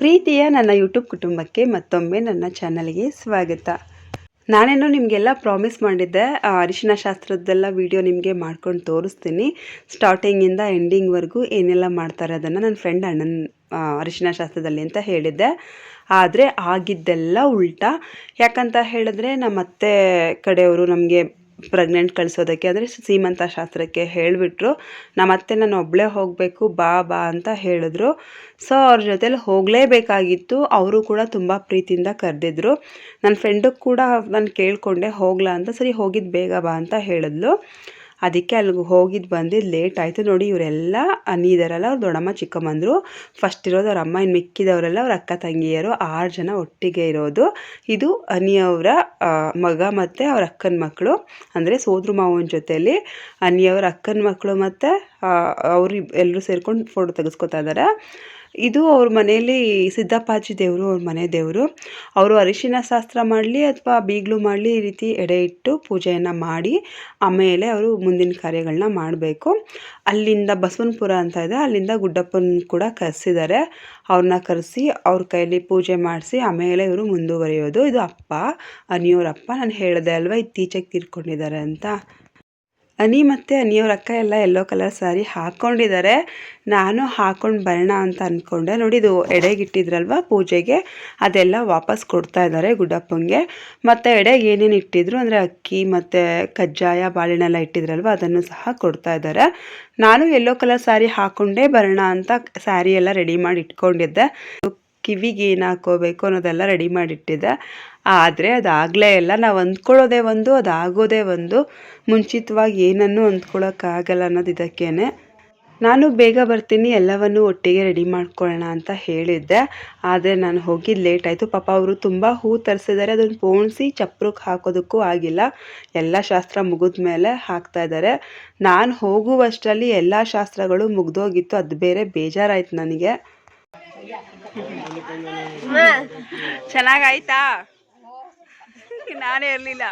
ಪ್ರೀತಿಯ ನನ್ನ ಯೂಟ್ಯೂಬ್ ಕುಟುಂಬಕ್ಕೆ ಮತ್ತೊಮ್ಮೆ ನನ್ನ ಚಾನಲ್ಗೆ ಸ್ವಾಗತ. ನಾನೇನು ನಿಮಗೆಲ್ಲ ಪ್ರಾಮಿಸ್ ಮಾಡಿದ್ದೆ ಅರಿಶಿನ ಶಾಸ್ತ್ರದ್ದೆಲ್ಲ ವೀಡಿಯೋ ನಿಮಗೆ ಮಾಡ್ಕೊಂಡು ತೋರಿಸ್ತೀನಿ. ಸ್ಟಾರ್ಟಿಂಗಿಂದ ಎಂಡಿಂಗ್ವರೆಗೂ ಏನೆಲ್ಲ ಮಾಡ್ತಾರೆ ಅದನ್ನು ನನ್ನ ಫ್ರೆಂಡ್ ಅಣ್ಣನ ಅರಿಶಿನ ಶಾಸ್ತ್ರದಲ್ಲಿ ಅಂತ ಹೇಳಿದ್ದೆ. ಆದರೆ ಆಗಿದ್ದೆಲ್ಲ ಉಲ್ಟಾ. ಯಾಕಂತ ಹೇಳಿದ್ರೆ ನಮ್ಮ ಅತ್ತೆ ಕಡೆಯವರು ನಮಗೆ ಪ್ರೆಗ್ನೆಂಟ್ ಕಳಿಸೋದಕ್ಕೆ, ಅಂದರೆ ಸೀಮಂತ ಶಾಸ್ತ್ರಕ್ಕೆ ಹೇಳಿಬಿಟ್ರು ನಮ್ಮ ಅತ್ತೆ ನಾನು ಒಬ್ಬಳೇ ಹೋಗಬೇಕು, ಬಾ ಬಾ ಅಂತ ಹೇಳಿದ್ರು. ಸೊ ಅವ್ರ ಜೊತೆಲಿ ಹೋಗಲೇಬೇಕಾಗಿತ್ತು. ಅವರು ಕೂಡ ತುಂಬ ಪ್ರೀತಿಯಿಂದ ಕರೆದಿದ್ರು. ನನ್ನ ಫ್ರೆಂಡಿಗೆ ಕೂಡ ನಾನು ಕೇಳಿಕೊಂಡೆ, ಹೋಗ್ಲಾ ಅಂತ. ಸರಿ ಹೋಗಿದ್ದು ಬೇಗ ಬಾ ಅಂತ ಹೇಳಿದ್ಲು. ಅದಕ್ಕೆ ಅಲ್ಲಿಗೆ ಹೋಗಿದ್ದು ಬಂದಿದ್ದು ಲೇಟ್ ಆಯಿತು. ನೋಡಿ ಇವರೆಲ್ಲ ಅನಿದಾರಲ್ಲ, ಅವ್ರ ದೊಡ್ಡಮ್ಮ ಚಿಕ್ಕಮ್ಮಂದರು. ಫಸ್ಟ್ ಇರೋದು ಅವ್ರ ಅಮ್ಮ ಇನ್ನು ಮಿಕ್ಕಿದವರೆಲ್ಲ ಅವ್ರ ಅಕ್ಕ ತಂಗಿಯರು, ಆರು ಜನ ಒಟ್ಟಿಗೆ ಇರೋದು. ಇದು ಅನಿಯವರ ಮಗ ಮತ್ತು ಅವ್ರ ಅಕ್ಕನ ಮಕ್ಕಳು ಅಂದರೆ ಸೋದ್ರ ಮಾವನ ಜೊತೆಯಲ್ಲಿ ಅನಿಯವ್ರ ಅಕ್ಕನ ಮಕ್ಕಳು ಮತ್ತು ಅವರು ಎಲ್ಲರೂ ಸೇರ್ಕೊಂಡು ಫೋಟೋ ತೆಗೆಸ್ಕೊತಾ ಇದ್ದಾರೆ ಇದು ಅವ್ರ ಮನೆಯಲ್ಲಿ ಸಿದ್ದಪ್ಪಾಜಿ ದೇವರು, ಅವ್ರ ಮನೆ ದೇವರು. ಅವರು ಅರಿಶಿನ ಶಾಸ್ತ್ರ ಮಾಡಲಿ ಅಥವಾ ಬೀಗಲು ಮಾಡಲಿ ಈ ರೀತಿ ಎಡೆ ಇಟ್ಟು ಪೂಜೆಯನ್ನು ಮಾಡಿ ಆಮೇಲೆ ಅವರು ಮುಂದಿನ ಕಾರ್ಯಗಳನ್ನ ಮಾಡಬೇಕು. ಅಲ್ಲಿಂದ ಬಸವನಪುರ ಅಂತ ಇದೆ. ಅಲ್ಲಿಂದ ಗುಡ್ಡಪ್ಪನ ಕೂಡ ಕರೆಸಿದ್ದಾರೆ ಅವ್ರನ್ನ ಕರೆಸಿ ಅವ್ರ ಕೈಯಲ್ಲಿ ಪೂಜೆ ಮಾಡಿಸಿ ಆಮೇಲೆ ಇವರು ಮುಂದುವರಿಯೋದು. ಇದು ಅಪ್ಪ, ಅನಿಯೋರಪ್ಪ. ನಾನು ಹೇಳಿದೆ ಅಲ್ವಾ, ಇತ್ತೀಚೆಗೆ ತೀರ್ಕೊಂಡಿದ್ದಾರೆ ಅಂತ. ಅನಿ ಮತ್ತು ಅನಿಯವ್ರ ಅಕ್ಕ ಎಲ್ಲ ಎಲ್ಲೋ ಕಲರ್ ಸ್ಯಾರಿ ಹಾಕ್ಕೊಂಡಿದ್ದಾರೆ ನಾನು ಹಾಕ್ಕೊಂಡು ಬರೋಣ ಅಂತ ಅಂದ್ಕೊಂಡೆ ನೋಡಿ ಇದು ಎಡೆಗಿಟ್ಟಿದ್ರಲ್ವ ಪೂಜೆಗೆ? ಅದೆಲ್ಲ ವಾಪಸ್ ಕೊಡ್ತಾ ಇದ್ದಾರೆ ಗುಡ್ಡಪ್ಪಂಗೆ. ಮತ್ತು ಎಡೆಗೆ ಏನೇನು ಇಟ್ಟಿದ್ರು? ಅಂದರೆ ಅಕ್ಕಿ ಮತ್ತು ಕಜ್ಜಾಯ, ಬಾಳೆಹಣ್ಣೆಲ್ಲ ಇಟ್ಟಿದ್ರಲ್ವ? ಅದನ್ನು ಸಹ ಕೊಡ್ತಾ ಇದ್ದಾರೆ. ನಾನು ಎಲ್ಲೋ ಕಲರ್ ಸ್ಯಾರಿ ಹಾಕ್ಕೊಂಡೇ ಬರೋಣ ಅಂತ ಸ್ಯಾರಿ ಎಲ್ಲ ರೆಡಿ ಮಾಡಿ ಇಟ್ಕೊಂಡಿದ್ದೆ. ಕಿವಿಗೆ ಏನು ಹಾಕೋಬೇಕು ಅನ್ನೋದೆಲ್ಲ ರೆಡಿ ಮಾಡಿಟ್ಟಿದ್ದೆ. ಆದರೆ ಅದಾಗಲೇ ಇಲ್ಲ ನಾವು ಅಂದ್ಕೊಳ್ಳೋದೇ ಒಂದು, ಅದಾಗೋದೇ ಒಂದು. ಮುಂಚಿತವಾಗಿ ಏನನ್ನೂ ಅಂದ್ಕೊಳ್ಳೋಕ್ಕಾಗಲ್ಲ ಅನ್ನೋದು ಇದಕ್ಕೇ ನಾನು ಬೇಗ ಬರ್ತೀನಿ, ಎಲ್ಲವನ್ನು ಒಟ್ಟಿಗೆ ರೆಡಿ ಮಾಡ್ಕೊಳ್ಳೋಣ ಅಂತ ಹೇಳಿದ್ದೆ. ಆದರೆ ನಾನು ಹೋಗಿದ್ದು ಲೇಟ್ ಆಯಿತು. ಪಾಪ ಅವರು ತುಂಬ ಹೂ ತರಿಸಿದ್ದಾರೆ ಅದನ್ನು ಪೋಣಿಸಿ ಚಪ್ರಕ್ಕೆ ಹಾಕೋದಕ್ಕೂ ಆಗಿಲ್ಲ. ಎಲ್ಲ ಶಾಸ್ತ್ರ ಮುಗಿದ ಮೇಲೆ ಹಾಕ್ತಾ ಇದ್ದಾರೆ ನಾನು ಹೋಗುವಷ್ಟರಲ್ಲಿ ಎಲ್ಲ ಶಾಸ್ತ್ರಗಳು ಮುಗಿದೋಗಿತ್ತು. ಅದು ಬೇರೆ ಬೇಜಾರಾಯಿತು ನನಗೆ. ಚೆನ್ನಾಗಾಯ್ತಾ? ನಾನೇ ಇರ್ಲಿಲ್ಲ.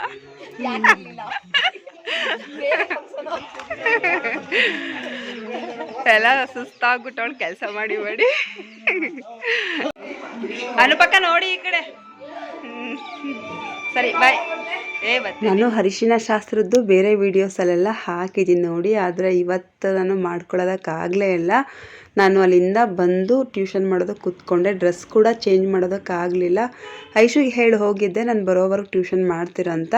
ಎಲ್ಲ ಸುಸ್ತಾಗ್ಬಿಟ್ಟವಳು ಕೆಲಸ ಮಾಡಿ ಮಾಡಿ. ಅನುಪಕ್ಕ ನೋಡಿ ಈ ಕಡೆ. ಸರಿ ಬಾಯ್ ನಾನು ಅರಿಶಿನ ಶಾಸ್ತ್ರದ್ದು ಬೇರೆ ವೀಡಿಯೋಸಲ್ಲೆಲ್ಲ ಹಾಕಿದ್ದೀನಿ ನೋಡಿ, ಆದರೆ ಇವತ್ತು ನಾನು ಮಾಡ್ಕೊಳ್ಳೋದಕ್ಕಾಗಲೇ ಇಲ್ಲ. ನಾನು ಅಲ್ಲಿಂದ ಬಂದು ಟ್ಯೂಷನ್ ಮಾಡೋದಕ್ಕೆ ಕೂತ್ಕೊಂಡೆ ಡ್ರೆಸ್ ಕೂಡ ಚೇಂಜ್ ಮಾಡೋದಕ್ಕಾಗಲಿಲ್ಲ. ಐಶುಗೆ ಹೇಳಿ ಹೋಗಿದ್ದೆ, ನಾನು ಬರೋವರೆಗೆ ಟ್ಯೂಷನ್ ಮಾಡ್ತೀರಂತ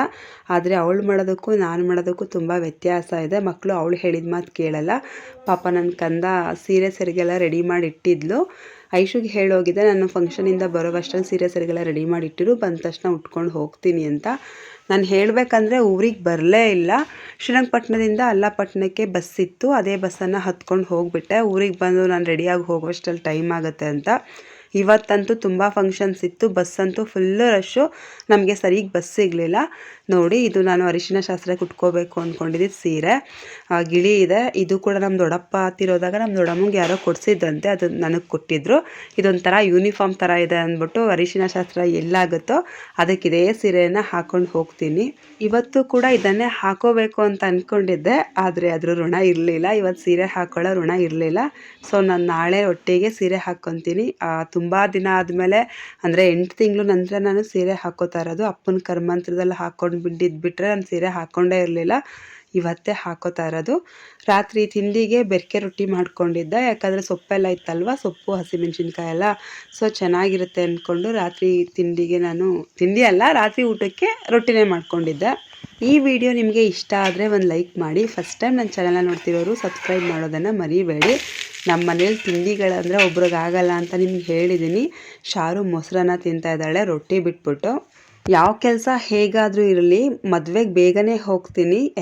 ಆದರೆ ಅವಳು ಮಾಡೋದಕ್ಕೂ ನಾನು ಮಾಡೋದಕ್ಕೂ ತುಂಬ ವ್ಯತ್ಯಾಸ ಇದೆ. ಮಕ್ಕಳು ಅವಳು ಹೇಳಿದ ಮಾತು ಕೇಳಲ್ಲ. ಪಾಪ ನನ್ನ ಕಂದ ಸೀರೆ ಸೆರಿಗೆಲ್ಲ ರೆಡಿ ಮಾಡಿ ಇಟ್ಟಿದ್ಲು. ಐಶುಗೆ ಹೇಳೋಗಿದ್ದೆ ನಾನು ಫಂಕ್ಷನಿಂದ ಬರೋವಷ್ಟರಲ್ಲಿ ಸೀರೆ ಸರಿಗಳ ರೆಡಿ ಮಾಡಿಟ್ಟಿರು, ಬಂದ ತಕ್ಷಣ ಉಟ್ಕೊಂಡು ಹೋಗ್ತೀನಿ ಅಂತ. ನಾನು ಹೇಳಬೇಕಂದ್ರೆ ಊರಿಗೆ ಬರಲೇ ಇಲ್ಲ. ಶ್ರೀರಂಗಪಟ್ಟಣದಿಂದ ಅಲ್ಲಾಪಟ್ಟಣಕ್ಕೆ ಬಸ್ ಇತ್ತು. ಅದೇ ಬಸ್ಸನ್ನು ಹತ್ಕೊಂಡು ಹೋಗಿಬಿಟ್ಟೆ. ಊರಿಗೆ ಬಂದು ನಾನು ರೆಡಿಯಾಗಿ ಹೋಗೋಷ್ಟಲ್ಲಿ ಟೈಮ್ ಆಗುತ್ತೆ ಅಂತ. ಇವತ್ತಂತೂ ತುಂಬ ಫಂಕ್ಷನ್ಸ್ ಇತ್ತು. ಬಸ್ಸಂತೂ ಫುಲ್ಲು ರಶ್ಶು ನಮಗೆ ಸರಿಗೆ ಬಸ್ ಸಿಗಲಿಲ್ಲ. ನೋಡಿ, ಇದು ನಾನು ಅರಿಶಿನ ಶಾಸ್ತ್ರಕ್ಕೆ ಉಟ್ಕೋಬೇಕು ಅಂದ್ಕೊಂಡಿದ್ದು ಸೀರೆ. ಗಿಳಿ ಇದೆ. ಇದು ಕೂಡ ನಮ್ಮ ದೊಡ್ಡಪ್ಪ ಹತ್ತಿರೋದಾಗ ನಮ್ಮ ದೊಡ್ಡಮ್ಮಗೆ ಯಾರೋ ಕೊಡಿಸಿದ್ದಂತೆ ಅದು ನನಗೆ ಕೊಟ್ಟಿದ್ರು. ಇದೊಂಥರ ಯೂನಿಫಾರ್ಮ್ ಥರ ಇದೆ ಅಂದ್ಬಿಟ್ಟು ಅರಿಶಿನ ಶಾಸ್ತ್ರ ಎಲ್ಲಾಗುತ್ತೋ ಇದೇ ಸೀರೆಯನ್ನು ಹಾಕೊಂಡು ಹೋಗ್ತೀನಿ. ಇವತ್ತು ಕೂಡ ಇದನ್ನೇ ಹಾಕೋಬೇಕು ಅಂತ ಅಂದ್ಕೊಂಡಿದ್ದೆ ಆದರೆ ಅದ್ರ ಋಣ ಇರಲಿಲ್ಲ. ಇವತ್ತು ಸೀರೆ ಹಾಕೊಳ್ಳೋ ಋಣ ಇರಲಿಲ್ಲ. ಸೊ ನಾನು ನಾಳೆ ಒಟ್ಟಿಗೆ ಸೀರೆ ಹಾಕ್ಕೊತೀನಿ ತುಂಬ ದಿನ ಆದಮೇಲೆ, ಅಂದರೆ ಎಂಟು ತಿಂಗಳು ನಂತರ ನಾನು ಸೀರೆ ಹಾಕೋತಾ ಇರೋದು. ಅಪ್ಪನ ಕರ್ಮಂತ್ರದಲ್ಲಿ ಹಾಕ್ಕೊಂಡು ಬಿಟ್ಟಿದ್ದು ಬಿಟ್ಟರೆ ನಾನು ಸೀರೆ ಹಾಕ್ಕೊಂಡೇ ಇರಲಿಲ್ಲ. ಇವತ್ತೇ ಹಾಕೋತಾ ಇರೋದು. ರಾತ್ರಿ ತಿಂಡಿಗೆ ಬೆರಕೆ ರೊಟ್ಟಿ ಮಾಡ್ಕೊಂಡಿದ್ದೆ. ಯಾಕಂದರೆ ಸೊಪ್ಪೆಲ್ಲ ಇತ್ತಲ್ವ? ಸೊಪ್ಪು ಹಸಿಮೆಣ್ಸಿನ್ಕಾಯಿ ಎಲ್ಲ ಸೊ ಚೆನ್ನಾಗಿರುತ್ತೆ ಅಂದ್ಕೊಂಡು ರಾತ್ರಿ ತಿಂಡಿಗೆ ನಾನು, ತಿಂಡಿ ಅಲ್ಲ, ರಾತ್ರಿ ಊಟಕ್ಕೆ ರೊಟ್ಟಿನೇ ಮಾಡ್ಕೊಂಡಿದ್ದೆ. ಈ ವಿಡಿಯೋ ನಿಮಗೆ ಇಷ್ಟ ಆದರೆ ಒಂದು ಲೈಕ್ ಮಾಡಿ. ಫಸ್ಟ್ ಟೈಮ್ ನನ್ನ ಚಾನಲ್ನ ನೋಡ್ತಿರೋರು ಸಬ್ಸ್ಕ್ರೈಬ್ ಮಾಡೋದನ್ನು ಮರಿಬೇಡಿ. ನಮ್ಮ ಮನೇಲಿ ತಿಂಡಿಗಳಂದರೆ ಒಬ್ರಿಗೆ ಆಗಲ್ಲ ಅಂತ ನಿಮ್ಗೆ ಹೇಳಿದ್ದೀನಿ ಶಾರು ಮೊಸರನ್ನ ತಿಂತಾ ಇದ್ದಾಳೆ, ರೊಟ್ಟಿ ಬಿಟ್ಬಿಟ್ಟು. ಯಾವ ಕೆಲಸ ಹೇಗಾದರೂ ಇರಲಿ, ಮದುವೆಗೆ ಬೇಗನೆ ಹೋಗ್ತೀನಿ.